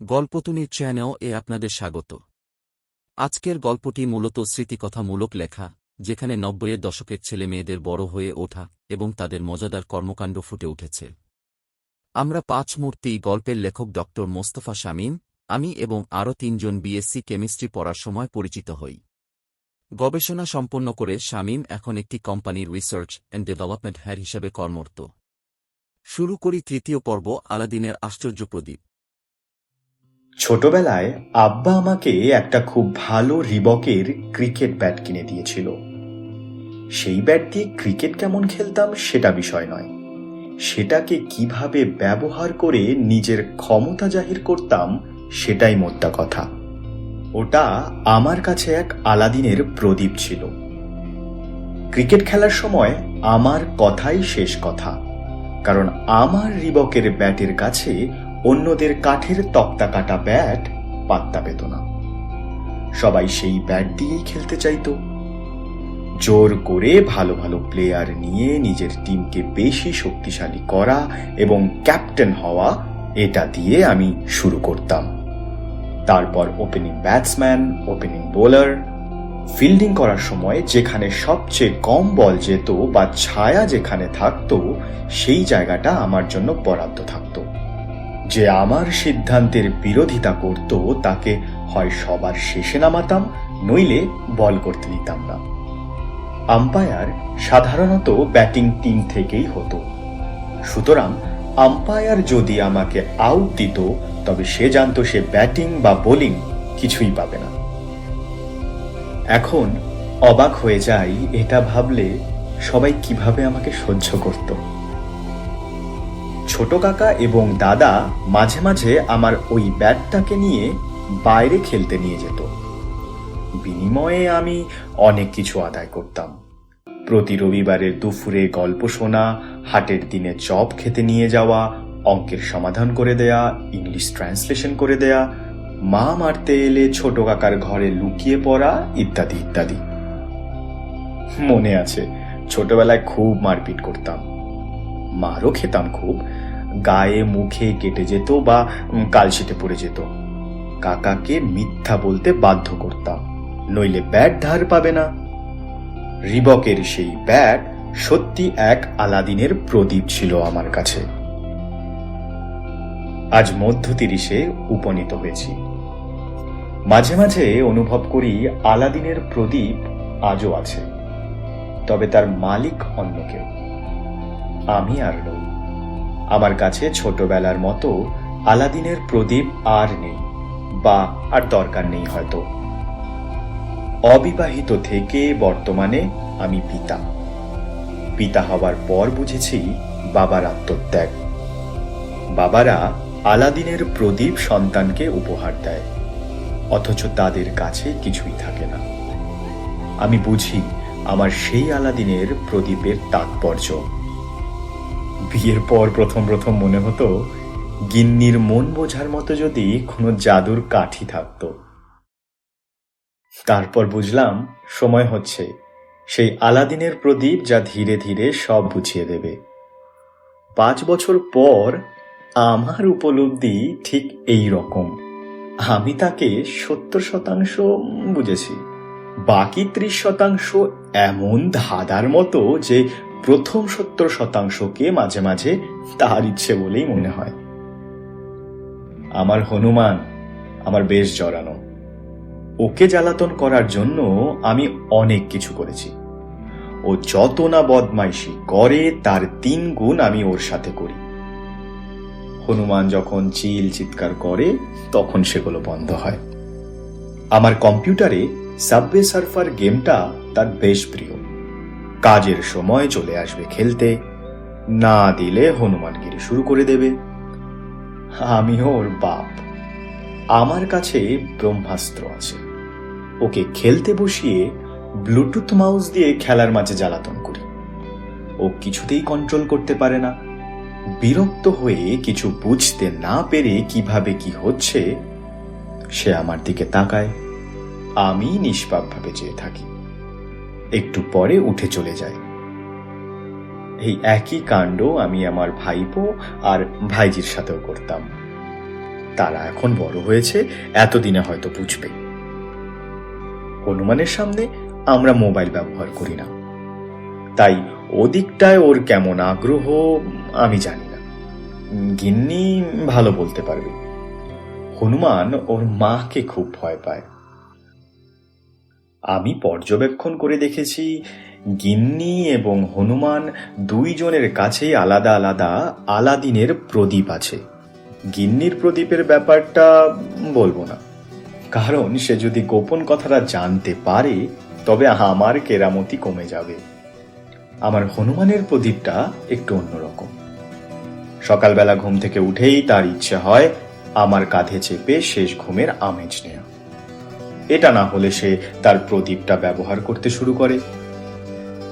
গল্পতুনির channel এ আপনাদের স্বাগত। আজকের গল্পটি মূলত স্মৃতিকথামূলক লেখা, যেখানে নব্বইয়ের দশকের ছেলে মেয়েদের বড় হয়ে ওঠা এবং তাদের মজাদার কর্মকাণ্ড ফুটে উঠেছে। আমরা পাঁচ মূর্তি গল্পের লেখক ড. মোস্তফা শামীম, আমি এবং আরও তিনজন বিএসসি কেমিস্ট্রি পড়ার সময় পরিচিত হই। গবেষণা সম্পন্ন করে শামীম এখন একটি কোম্পানির রিসার্চ অ্যান্ড ডেভেলপমেন্ট হ্যার হিসেবে কর্মরত। শুরু করি তৃতীয় পর্ব আলাদিনের আশ্চর্য প্রদীপ। ছোটবেলায় আব্বা আমাকে একটা খুব ভালো রিবকের ক্রিকেট ব্যাট কিনে দিয়েছিল। সেই ব্যাট দিয়ে ক্রিকেট কেমন খেলতাম সেটা বিষয় নয়। সেটাকে কীভাবে ব্যবহার করে নিজের ক্ষমতা জাহির করতাম সেটাই মোদ্দা কথা। ওটা আমার কাছে এক আলাদিনের প্রদীপ ছিল। ক্রিকেট খেলার সময় আমার কথাই শেষ কথা। কারণ আমার রিবকের ব্যাটের কাছে অন্যদের কাঠের তক্তা কাটা ব্যাট, পাত্তা পেত না। সবাই সেই ব্যাট দিয়েই খেলতে চাইতো। জোর করে ভালো ভালো প্লেয়ার নিয়ে নিজের টিমকে বেশি শক্তিশালী করা এবং ক্যাপ্টেন হওয়া, এটা দিয়ে আমি শুরু করতাম। তারপর opening batsman, opening bowler, fielding করার সময় যেখানে সবচেয়ে কম বল যেত বা ছায়া যেখানে থাকতো, সেই জায়গাটা আমার জন্য বরাদ্দ থাকতো। যে আমার সিদ্ধান্তের বিরোধিতা করত, তাকে হয় সবার শেষে নামাতাম, নইলে বল করতে দিতাম না। আম্পায়ার সাধারণত ব্যাটিং টিম থেকেই হতো। সুতরাং আম্পায়ার যদি আমাকে আউট দিত, তবে সে জানতো সে ব্যাটিং বা বোলিং কিছুই পাবে না। এখন অবাক হয়ে যাই, এটা ভাবলে সবাই কীভাবে আমাকে সহ্য করতো। ছোট কাকা এবং দাদা মাঝে মাঝে আমার ওই ব্যাটটাকে নিয়ে বাইরে খেলতে নিয়ে যেত। বিনিময়ে আমি অনেক কিছু আদায় করতাম। প্রতি রবিবারের দুপুরে গল্প শোনা, হাটের দিনে চপ খেতে নিয়ে যাওয়া, অঙ্কের সমাধান করে দেয়া, ইংলিশ ট্রান্সলেশন করে দেয়া, মা মারতে এলে ছোট কাকার ঘরে লুকিয়ে পড়া ইত্যাদি ইত্যাদি। মনে আছে, ছোটবেলায় খুব মারপিট করতাম। মারও খেতাম খুব গায়ে মুখে কেটে যেত বা কালশিটে পড়ে যেত। কাকাকে মিথ্যা বলতে বাধ্য করতাম। নইলে ব্যাট ধার পাবে না। রিবকের সেই ব্যাট সত্যি এক আলাদিনের প্রদীপ ছিল আমার কাছে। আজ মধ্য তিরিশে উপনীত হয়েছি। মাঝে মাঝে অনুভব করি আলাদিনের প্রদীপ আজও আছে, তবে তার মালিক অন্য কেউ। আমি আর নই। আমার কাছে ছোটবেলার মতো আলাদিনের প্রদীপ আর নেই, বা আর দরকার নেই হয়তো। অবিবাহিত থেকে বর্তমানে আমি পিতা। পিতা হবার পর বুঝেছি বাবার আত্মত্যাগ। বাবারা আলাদিনের প্রদীপ সন্তানকে উপহার দেয়, অথচ তাদের কাছে কিছুই থাকে না। আমি বুঝি আমার সেই আলাদিনের প্রদীপের তাৎপর্য। বিয়ের পর প্রথম প্রথম মনে হতো, গিন্নির মন বোঝার মতো যদি কোনো জাদুর কাঠি থাকতো। তারপর বুঝলাম, সময় হচ্ছে, সেই আলাদিনের প্রদীপ যা ধীরে ধীরে সব বুঝিয়ে দেবে। পাঁচ বছর পর আমার উপলব্ধি ঠিক এই রকম। আমি তাকে সত্তর শতাংশ বুঝেছি, বাকি ত্রিশ শতাংশ এমন ধাঁধার মতো যে প্রথম সত্তর শতাংশকে মাঝে মাঝে তার ইচ্ছে বলেই মনে হয়। আমার হনুমান, আমার বেশ জড়ানো। ওকে জ্বালাতন করার জন্য আমি অনেক কিছু করেছি। ও যত না বদমাইশি করে, তার তিন গুণ আমি ওর সাথে করি। হনুমান যখন চিল চিৎকার করে, তখন সেগুলো বন্ধ হয়। আমার কম্পিউটারে সাবওয়ে সার্ফার গেমটা তার বেশ প্রিয়। কাজের সময় চলে আসবে খেলতে। না দিলে হনুমানগিরি শুরু করে দেবে। আমিও ওর বাপ। আমার কাছে ব্রহ্মাস্ত্র আছে। ওকে খেলতে বসিয়ে ব্লুটুথ মাউস দিয়ে খেলার মাঝে জ্বালাতন করি। ও কিছুতেই কন্ট্রোল করতে পারে না। বিরক্ত হয়ে কিছু বুঝতে না পেরে কীভাবে কি হচ্ছে, সে আমার দিকে তাকায়। আমি নিষ্পাপভাবে চেয়ে থাকি। একটু পরে উঠে চলে যায়। এই একই কাণ্ড আমি আমার ভাইপো আর ভাইজির সাথেও করতাম। তারা এখন বড় হয়েছে, এতদিনে হয়তো বুঝবে। হনুমানের সামনে আমরা মোবাইল ব্যবহার করি না। তাই ওদিকটায় ওর কেমন আগ্রহ আমি জানি না। গিন্নি ভালো বলতে পারবে। হনুমান ওর মাকে খুব ভয় পায়। আমি পর্যবেক্ষণ করে দেখেছি, গিন্নি এবং হনুমান দুইজনের কাছেই আলাদা আলাদা আলাদিনের প্রদীপ আছে। গিন্নির প্রদীপের ব্যাপারটা বলব না। কারণ সে যদি গোপন কথাটা জানতে পারে, তবে আমার কেরামতি কমে যাবে। আমার হনুমানের প্রদীপটা একটু অন্যরকম। সকালবেলা ঘুম থেকে উঠেই তার ইচ্ছে হয় আমার কাঁধে চেপে শেষ ঘুমের আমেজ নেয়া। এটা না হলে সে তার প্রদীপটা ব্যবহার করতে শুরু করে।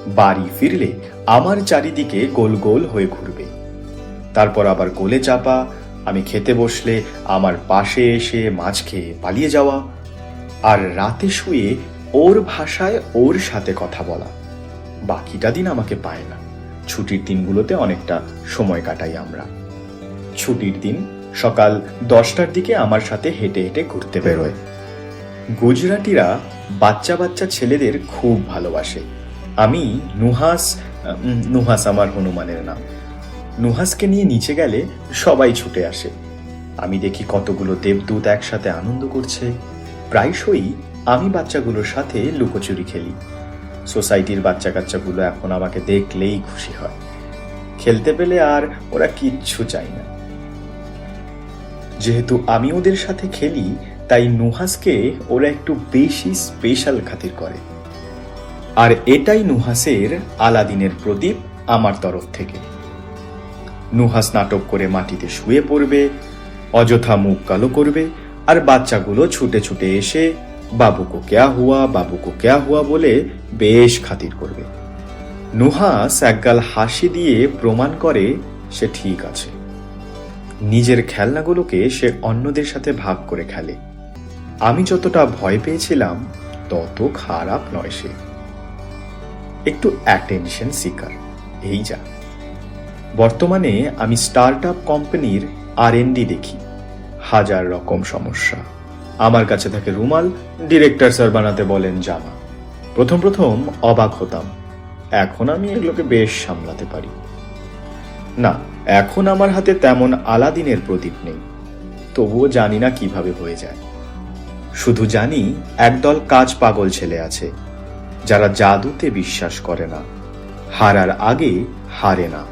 বাড়ি ফিরলে আমার চারিদিকে গোল গোল হয়ে ঘুরবে। তারপর আবার গোলে চাপা, আমি খেতে বসলে আমার পাশে এসে মাছ খেয়ে পালিয়ে যাওয়া আর রাতে শুয়ে ওর ভাষায় ওর সাথে কথা বলা। বাকিটা দিন আমাকে পায় না। ছুটির দিনগুলোতে অনেকটা সময় কাটাই আমরা। ছুটির দিন সকাল দশটার দিকে আমার সাথে হেঁটে হেঁটে ঘুরতে বেরোয়। গুজরাটিরা বাচ্চা বাচ্চা ছেলেদের খুব ভালোবাসে। আমি নুহাস নুহাস আমার হনুমানের নাম। নুহাসকে নিয়ে নিচে গেলে সবাই ছুটে আসে। আমি দেখি কতগুলো দেবদূত একসাথে আনন্দ করছে। প্রায়শই আমি বাচ্চাগুলোর সাথে লুকোচুরি খেলি। সোসাইটির বাচ্চা কাচ্চাগুলো এখন আমাকে দেখলেই খুশি হয়। খেলতে পেলে আর ওরা কিচ্ছু চায় না। যেহেতু আমি ওদের সাথে খেলি তাই নুহাসকে ওরা একটু বেশি স্পেশাল খাতির করে। আর এটাই নুহাসের আলাদিনের প্রদীপ আমার তরফ থেকে। নুহাস নাটক করে মাটিতে শুয়ে পড়বে, অযথা মুখ কালো করবে, আর বাচ্চাগুলো ছুটে ছুটে এসে বাবুকো ক্যা হুয়া, বাবুকো ক্যা হুয়া বলে বেশ খাতির করবে। নুহাস একগাল হাসি দিয়ে প্রমাণ করে সে ঠিক আছে। নিজের খেলনাগুলোকে সে অন্যদের সাথে ভাগ করে খেলে। আমি যতটা ভয় পেয়েছিলাম, তত খারাপ নয় সে। একটু অ্যাটেনশন সিকার এই যা। বর্তমানে আমি স্টার্ট আপ কোম্পানির আর দেখি। হাজার রকম সমস্যা। আমার কাছে থাকে রুমাল ডিরেক্টর স্যার বানাতে বলেন জামা। প্রথম প্রথম অবাক হতাম। এখন আমি এগুলোকে বেশ সামলাতে পারি। না, এখন আমার হাতে তেমন আলাদিনের প্রদীপ নেই। তবুও জানি না কীভাবে হয়ে যায়। শুধু জানি, একদল কাজ পাগল ছেলে আছে, যারা জাদুতে বিশ্বাস করে না, হারার আগে হারে না।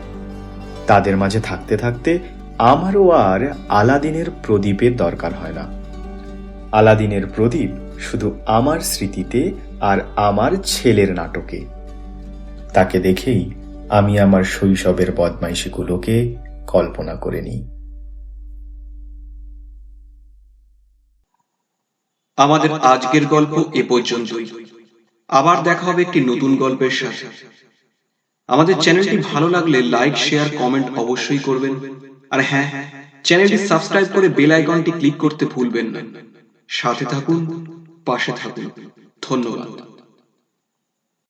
তাদের মাঝে থাকতে থাকতে আমারও আর আলাদিনের প্রদীপের দরকার হয় না। আলাদিনের প্রদীপ শুধু আমার স্মৃতিতে আর আমার ছেলের নাটকে। তাকে দেখেই আমি আমার শৈশবের বদমাইশিগুলোকে কল্পনা করে নিই। আমাদের আজকের গল্প এ পর্যন্তই। আবার দেখা হবে একটি নতুন গল্পের সাথে। আমাদের চ্যানেলটি ভালো লাগলে লাইক, শেয়ার, কমেন্ট অবশ্যই করবেন। আর হ্যাঁ চ্যানেলটি সাবস্ক্রাইব করে বেল আইকনটি ক্লিক করতে ভুলবেন না। সাথে থাকুন, পাশে থাকুন। ধন্যবাদ।